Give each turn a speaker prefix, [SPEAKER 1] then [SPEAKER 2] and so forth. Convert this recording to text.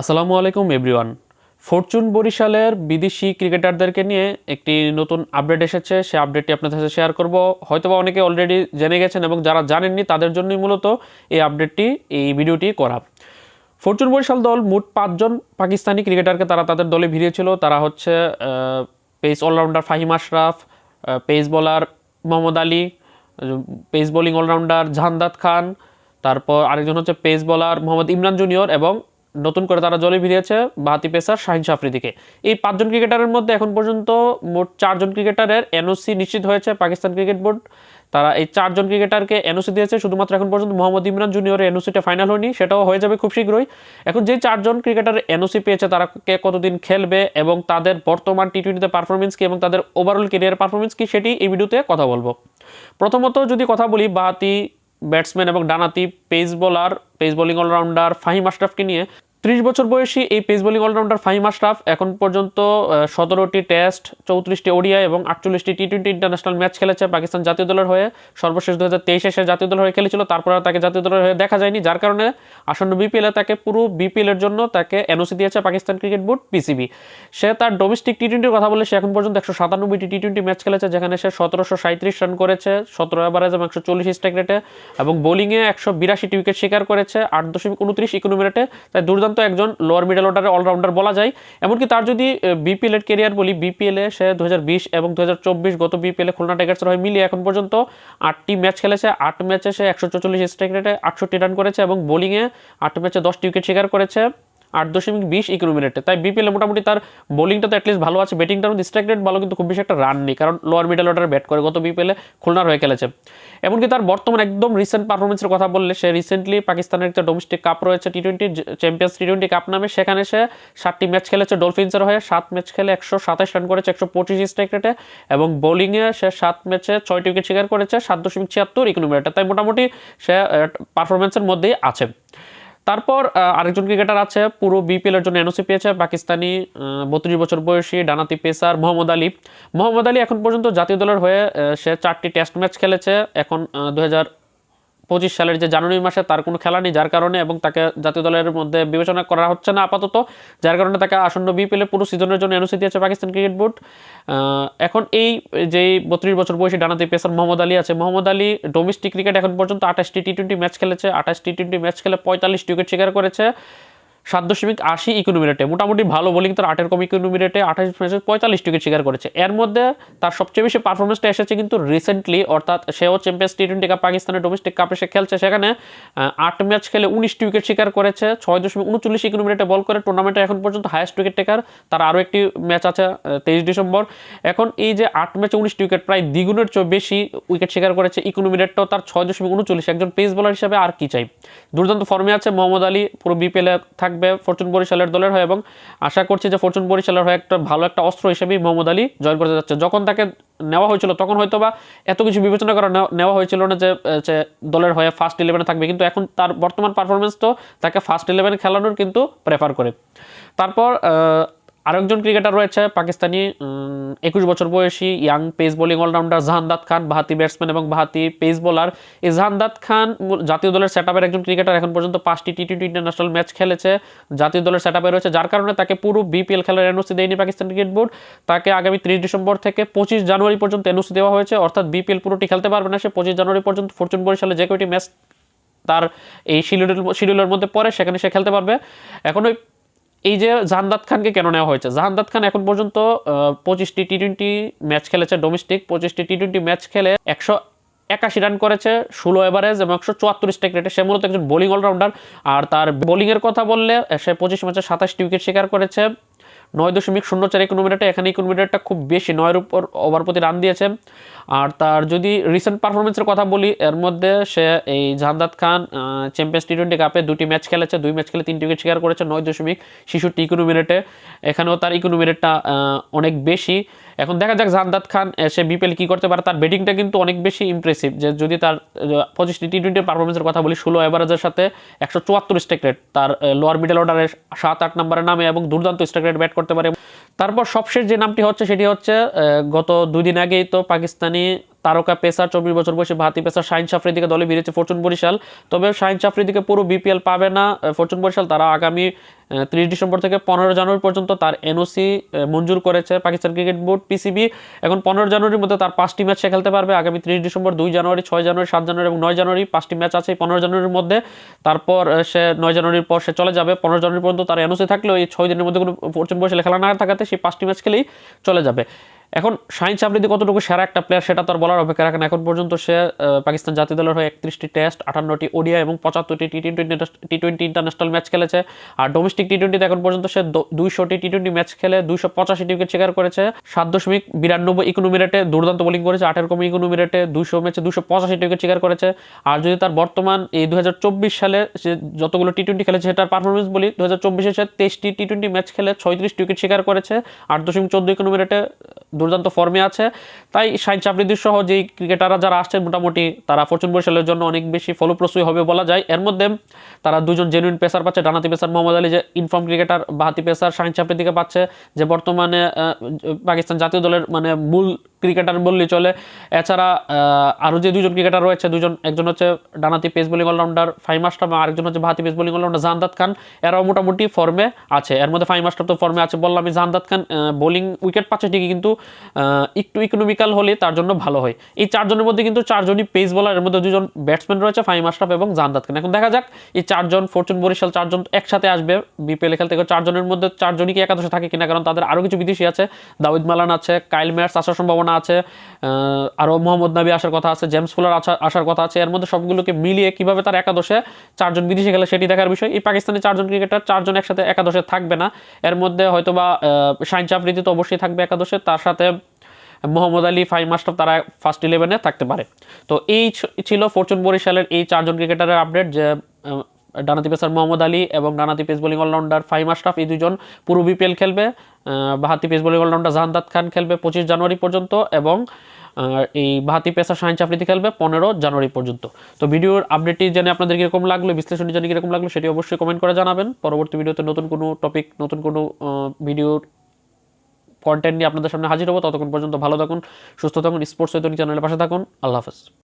[SPEAKER 1] আসসালামু আলাইকুম, everyone. Fortune বরিশালের বিদেশি ক্রিকেটারদেরকে নিয়ে একটি নতুন আপডেট এসেছে। সেই আপডেটটি আপনাদের সাথে শেয়ার করব। হয়তোবা অনেকে অলরেডি জেনে গেছেন এবং যারা জানেননি, তাদের জন্যই মূলত এই আপডেটটি, এই ভিডিওটি করা। ফরচুন বরিশাল দল মোট পাঁচজন পাকিস্তানি ক্রিকেটারকে তারা তাদের দলে ভিড়িয়েছিল। তারা হচ্ছে pace allrounder Fahim Ashraf pace bowler Mohammad Ali, pace bowling allrounder Jahandad Khan, তারপর আরেকজন হচ্ছে pace bowler Mohammad Imran junior এবং নতুন করে তারা জলে ভিড়িয়েছে বাহাতি পেসার শাহিন সাফরিদিকে। এই পাঁচজন ক্রিকেটারের মধ্যে এখন পর্যন্ত মোট চারজন ক্রিকেটারের এনওসি নিশ্চিত হয়েছে, পাকিস্তান ক্রিকেট বোর্ড। তারা এই চারজন ক্রিকেটারকে এনওসি দিয়েছে, শুধুমাত্র এখন পর্যন্ত মোহাম্মদ ইমরান জুনিয়রের এনওসিটা ফাইনাল হয়নি, সেটাও হয়ে যাবে খুব শীঘ্রই। এখন যে চারজন ক্রিকেটার এনওসি পেয়েছে, তারা কে কতদিন খেলবে এবং তাদের বর্তমান টি টোয়েন্টিতে পারফরমেন্স কি এবং তাদের ওভারঅল কেরিয়ার পারফরমেন্স কি, সেটি এই ভিডিওতে কথা বলব। প্রথমত যদি কথা বলি বাহাতি ব্যাটসম্যান এবং ডানাতি pace bowler pace bowling all-rounder Fahim আশরাফকে নিয়ে ত্রিশ বছর বয়সী এই pace bowling all-rounder Fahim Ashraf এখন পর্যন্ত সতেরোটি টেস্ট, চৌত্রিশটি ওডিআই এবং আটচল্লিশটি টি টোয়েন্টি ইন্টারন্যাশনাল ম্যাচ খেলেছে পাকিস্তান জাতীয় দলের হয়ে। সর্বশেষ দু হাজার তেইশে সে জাতীয় দলের হয়ে খেলেছিল, তারপর তাকে জাতীয় দলের হয়ে দেখা যায়নি, যার কারণে আসন্ন বিপিএলে তাকে পুরো বিপিএলের জন্য তাকে এনওসি দিয়েছে পাকিস্তান ক্রিকেট বোর্ড পিসিবি সে তার ডোমেস্টিক টি টোয়েন্টির কথা বলে সে এখন পর্যন্ত একশো সাতানব্বইটি টি টোয়েন্টি ম্যাচ খেলেছে, যেখানে সে সতেরোশো সাঁত্রিশ রান করেছে, সতেরো এভারেজ এবং একশো চল্লিশ স্ট্রাইক রেটে এবং বোলিংয়ে একশো বিরাশিটি উইকেট শিকার করেছে, আট দশমিক উনত্রিশ ইকোনমি রেটে তাই দুর্দান্ত একজন লোয়ার মিডল অর্ডারের অলরাউন্ডার বলা যায়। এমনকি তার যদি বিপিএল এর কেরিয়ার বলি বিপিএলে সে দুই হাজার বিশ এবং দুহাজার চব্বিশ গত বিপিএলে খুলনা টাইগার্সের হয়ে মিলিয়ে এখন পর্যন্ত আটটি ম্যাচ খেলেছে। আট ম্যাচে সে একশো চল্লিশ স্ট্রাইক রেটে আটষট্টি রান করেছে এবং বোলিংয়ে আট ম্যাচে দশটি উইকেট শিকার করেছে। আট দশমিক বিশ ইকোনমি রেটে তাই বিপিএলে মোটামুটি তার বোলিংটা তো অ্যাটলিস্ট ভালো আছে ব্যাটিংটা রেট ভালো, কিন্তু খুব বেশি একটা রান নেই, কারণ লোয়ার মিডল অর্ডার ব্যাট করে। গত বিপিএলে খুলনার হয়ে খেলেছে। এমনকি তার বর্তমান একদম রিসেন্ট পারফরমেন্সের কথা বললে, সে রিসেন্টলি পাকিস্তানের একটা ডোমেস্টিক কাপ রয়েছে T twenty champions T twenty cup নামে। সেখানে সে সাতটি ম্যাচ খেলেছে ডলফিন্সের হয়ে। সাত ম্যাচ খেলে একশো সাতাশ রান করেছে, একশো পঁচিশ স্ট্রাইক রেটে এবং বোলিংয়ে সে সাত ম্যাচে ছয়টি উইকেট শিকার করেছে, সাত দশমিক ছিয়াত্তর ইকোনমি রেটে তাই মোটামুটি সে পারফরমেন্সের মধ্যেই আছে। তারপর আরেকজন ক্রিকেটার আছে, পুরো বিপিএল এর জন্য এনওসি পেয়েছে, পাকিস্তানি বত্রিশ বছর বয়সী ডানাতি পেসার মোহাম্মদ আলী। মোহাম্মদ আলী এখন পর্যন্ত জাতীয় দলের হয়ে সে চারটি টেস্ট ম্যাচ খেলেছে। এখন দুই হাজার পঁচিশ সালের যে জানুয়ারি মাসে তার কোনো খেলা নেই, যার কারণে এবং তাকে জাতীয় দলের মধ্যে বিবেচনা করা হচ্ছে না আপাতত, যার কারণে তাকে আসন্ন বিপিএলে পুরো সিজনের জন্য এনওসি দিয়েছে পাকিস্তান ক্রিকেট বোর্ড। এখন এই যে বত্রিশ বছর বয়সী ডানাতে পেসার মোহাম্মদ আলী আছে, মোহাম্মদ আলী ডোমেস্টিক ক্রিকেট এখন পর্যন্ত আঠাশটি টি টোয়েন্টি ম্যাচ খেলেছে, আঠাশটি টি টোয়েন্টি ম্যাচ খেলে পঁয়তাল্লিশটি উইকেট শিকার করেছে। সাত দশমিক আশি ইকোনমি রেটে মোটামুটি ভালো বোলিং তার আটের কম ইকোনমি রেটে আঠাশ ম্যাচে পঁয়তাল্লিশ উইকেট শিকার করেছে। এর মধ্যে তার সবচেয়ে বেশি পারফরমেন্সটা এসেছে কিন্তু রিসেন্টলি অর্থাৎ সেও চ্যাম্পিয়ন্স টি টোয়েন্টি কাপ পাকিস্তানের ডোমেস্টিক কাপে সে খেলছে। সেখানে আট ম্যাচ খেলে উনিশটি উইকেট শিকার করেছে। ছয় দশমিক উনচল্লিশ ইকোনমি রেটে বল করে। টুর্নামেন্টে এখন পর্যন্ত হায়েস্ট উইকেট টেকার তার আরও একটি ম্যাচ আছে তেইশ ডিসেম্বর। এখন এই যে আট ম্যাচে উনিশটি উইকেট প্রায় দ্বিগুণের চেয়ে বেশি উইকেট শিকার করেছে ইকোনমি রেটটাও তার ছয় দশমিক উনচল্লিশ। একজন পেস বোলার হিসেবে আর কি চাই? দুর্দান্ত ফর্মে আছে মোহাম্মদ আলী, পুরো বিপিএলে থাকবে ফরচুন বরিশালের দলের হয়ে এবং আশা করছি যে ফরচুন বরিশালের হয়ে একটা ভালো একটা অস্ত্র হিসেবেই মোহাম্মদ আলী জয়েন করতে যাচ্ছে। যখন তাকে নেওয়া হয়েছিল তখন হয়তো বা এত কিছু বিবেচনা করা নেওয়া হয়েছিল না যে দলের হয়ে ফার্স্ট ইলেভেনে থাকবে। কিন্তু এখন তার বর্তমান পারফরমেন্স তো তাকে ফার্স্ট ইলেভেনে খেলানোর কিন্তু প্রেফার করে। তারপর আরেকজন ক্রিকেটার রয়েছে, পাকিস্তানি একুশ বছর বয়সী young pace bowling allrounder Jahandad Khan, বাহাতি batsman এবং বাহাতি পেস বোলার। এই জাহানদাত খান জাতীয় দলের সেট একজন ক্রিকেটার এখন পর্যন্ত পাঁচটি টি টোয়েন্টি ইন্টারন্যাশনাল ম্যাচ খেলেছে, জাতীয় দলের সেট রয়েছে, যার কারণে তাকে পুরো বিপিএল খেলার এনওসি দেয়নি পাকিস্তান ক্রিকেট বোর্ড। তাকে আগামী ত্রিশ ডিসেম্বর থেকে পঁচিশ জানুয়ারি পর্যন্ত এনওসি দেওয়া হয়েছে, অর্থাৎ বিপিএল পুরোটি খেলতে পারবে না সে। পঁচিশ জানুয়ারি পর্যন্ত ফরচুন বরিশালে যে কয়টি ম্যাচ তার এই শিডিউল শিডিউলের মধ্যে পরে সেখানে সে খেলতে পারবে। এখন ওই এই যে জাহানদাদ খানকে কেন নেওয়া হয়েছে? জাহানদাদ খান এখন পর্যন্ত পঁচিশটি টি টোয়েন্টি ম্যাচ খেলেছে ডোমেস্টিক পঁচিশটি টি টোয়েন্টি ম্যাচ খেলে একশো একাশি রান করেছে, ষোলো এভারেজ এবং একশো চুয়াত্তর রেটে সে মূলত একজন বোলিং অলরাউন্ডার আর তার বোলিংয়ের কথা বললে, সে পঁচিশ ম্যাচে সাতাশটি উইকেট শিকার করেছে। নয় দশমিক শূন্য চার ইকোনোমিটারটা এখানে ইকোনোমিটারটা খুব বেশি, নয়ের উপর ওভার প্রতি রান দিয়েছে। আর তার যদি রিসেন্ট পারফরমেন্সের কথা বলি, এর মধ্যে সে এই জাহান্দাত খান চ্যাম্পিয়ন্স টি টোয়েন্টি কাপে দুটি ম্যাচ খেলেছে, দুই ম্যাচ খেলে তিনটি উইকেট শিকার করেছে, নয় দশমিক শিশুটি ইকোনোমিনেটে এখানেও তার ইকোনোমিনেটটা অনেক বেশি। এখন দেখা যাক জাহান্দাত খান সে বিপিএল কি করতে পারে। তার ব্যাটিংটা কিন্তু অনেক বেশি ইমপ্রেসিভ যে যদি তার পঁচিশটি টি টোয়েন্টির পারফরমেন্সের কথা বলি, ষোলো এভারেজের সাথে একশো চুয়াত্তর স্ট্রাইক রেট তার লোয়ার মিডল অর্ডারের সাত আট নম্বরের নামে এবং দুর্দান্ত স্ট্রাইক রেট ব্যাট করতে পারে। তারপর সবশেষ যে নামটি হচ্ছে, সেটি হচ্ছে গত দুই দিন আগেই তো পাকিস্তানি তারকা পেসার, চব্বিশ বছর বয়সী ভাতি পেসার শাহিন সাফরিদিকে দলে ভিড়েছে ফরচুন বরিশাল। তবে শাহিন সাফরিদিকে পুরো বিপিএল পাবে না ফরচুন বরিশাল। তারা আগামী ত্রিশ ডিসেম্বর থেকে পনেরো জানুয়ারি পর্যন্ত তার এনওসি মঞ্জুর করেছে পাকিস্তান ক্রিকেট বোর্ড, পিসিবি। এখন পনেরো জানুয়ারির মধ্যে তার পাঁচটি ম্যাচ সে খেলতে পারবে। আগামী ত্রিশ ডিসেম্বর দুই জানুয়ারি, ছয় জানুয়ারি, সাত জানুয়ারি এবং নয় জানুয়ারি পাঁচটি ম্যাচ আছে পনেরো জানুয়ারির মধ্যে। তারপর সে নয় জানুয়ারির পর সে চলে যাবে। পনেরো জানুয়ারি পর্যন্ত তার এনওসি থাকলেও এই ছয় দিনের মধ্যে কোনো ফরচুন বরিশালে খেলা না থাকাতে সেই পাঁচটি ম্যাচ খেলেই চলে যাবে। এখন শাহিন সাবরিদি কতটুকু সেরা একটা প্লেয়ার সেটা তো বলার অপেক্ষা রাখেন এখন পর্যন্ত সে পাকিস্তান জাতীয় দলের হয়ে একত্রিশটি টেস্ট আটান্নটি ওডিয়া এবং পঁচাত্তরটি T twenty T twenty international match খেলেছে। আর ডোমেস্টিক টি টোয়েন্টিতে এখন পর্যন্ত সে দুইশোটি টি টোয়েন্টি ম্যাচ খেলে, দুইশো পঁচাশি উইকেট শিকার করেছে। সাত দশমিক বিরানব্বই ইকোনমি রেটে দুর্দান্ত বোলিং করেছে আটের কম ইকোনমি রেটে দুইশো ম্যাচে দুশো পঁচাশি উইকেট শিকার করেছে। আর যদি তার বর্তমান এই দু হাজার চব্বিশ সালে সে যতগুলো টি টোয়েন্টি খেলেছে, সেটার পারফরমেন্স বলি দু হাজার চব্বিশে সে তেইশটি টি টোয়েন্টি ম্যাচ খেলে ছয়ত্রিশটি উইকেট শিকার করেছে। আট দশমিক চোদ্দ ইকোনমি রেটে দুর্দান্ত ফর্মে আছে। তাই সাইন চাপরিদির সহ যেই ক্রিকেটাররা যারা আসছেন, মোটামুটি তারা ফরচুন বরিশালের জন্য অনেক বেশি ফলপ্রসূ হবে বলা যায়। এর মধ্যে তারা দুজন জেনুইন পেসার পাচ্ছে ডানাতি পেসার মোহাম্মদ আলী, যে ইনফর্ম ক্রিকেটার বাহাতি পেসার শাহিন চাপরিদিকে পাচ্ছে, যে বর্তমানে পাকিস্তান জাতীয় দলের মানে মূল ক্রিকেটার বললেই চলে। এছাড়া আরও যে দুজন ক্রিকেটার রয়েছে দুজন একজন হচ্ছে ডানাতি পেস বোলিং অলরাউন্ডার ফাইম এবং আরেকজন হচ্ছে ভাতি pace bowling allrounder Jahandad Khan. এরাও মোটামুটি ফর্মে আছে। এর মধ্যে ফাইম আশরাফ তো ফর্মে আছে বললাম আমি জাহান্দাত খান বোলিং উইকেট পাচ্ছে ঠিকই কিন্তু একটু ইকোনমিক্যাল হলে তার জন্য ভালো হয়। এই চারজনের মধ্যে কিন্তু চারজনই পেস বোলার, এর মধ্যে দুজন ব্যাটসম্যান রয়েছে ফাইম আশরাফ এবং জাহান্দাত খান। এখন দেখা যাক, এই চারজন, ফরচুন, বরিশাল চারজন একসাথে আসবে। বিপিএল খেলতে চারজনের মধ্যে চারজনই কি একাদশে থাকে কিনা, কারণ তাদের আরও কিছু বিদেশি আছে। দাউদ মালান আছে, কাইল মেয়ার্স আসার সম্ভাবনা আছে আরও মোহাম্মদ নাবি আসার কথা আছে, জেমস ফুলার আসার কথা আছে, এর মধ্যে সবগুলোকে মিলিয়ে কীভাবে তার একাদশে চারজন বিদেশি খেলে সেটি দেখার বিষয়। এই পাকিস্তানি চারজন ক্রিকেটার চারজন একসাথে একাদশে থাকবে না, এর মধ্যে হয়তোবা শাইন চাপরিদি তো অবশ্যই থাকবে একাদশে, তার সাথে মোহাম্মদ আলী ফাইভ মাস্টার তারা ফার্স্ট ইলেভেনে থাকতে পারে। তো এই ছিল ফরচুন বরিশালের এই চারজন ক্রিকেটারের আপডেট যে ডানাতি পেসার মোহাম্মদ আলী এবং ডানাতি pace bowling allrounder Fahim Ashraf, এই দুজন পুরো বিপিএল খেলবে। বাহাতি pace bowling allrounder Jahandad Khan খেলবে পঁচিশ জানুয়ারি পর্যন্ত এবং এই বাহাতি পেসার শাহিন চাফরিদি খেলবে পনেরো জানুয়ারি পর্যন্ত। তো ভিডিওর আপডেটটি জেনে আপনাদের কীরকম লাগল বিশ্লেষণটি জেনে কীরকম লাগল সেটি অবশ্যই কমেন্ট করে জানাবেন। পরবর্তী ভিডিওতে নতুন কোনো টপিক নতুন কোনো ভিডিওর কন্টেন্ট নিয়ে আপনাদের সামনে হাজির হব। ততক্ষণ পর্যন্ত ভালো থাকুন, সুস্থ থাকুন স্পোর্টস চ্যানেলের পাশে থাকুন। আল্লাহ হাফেজ।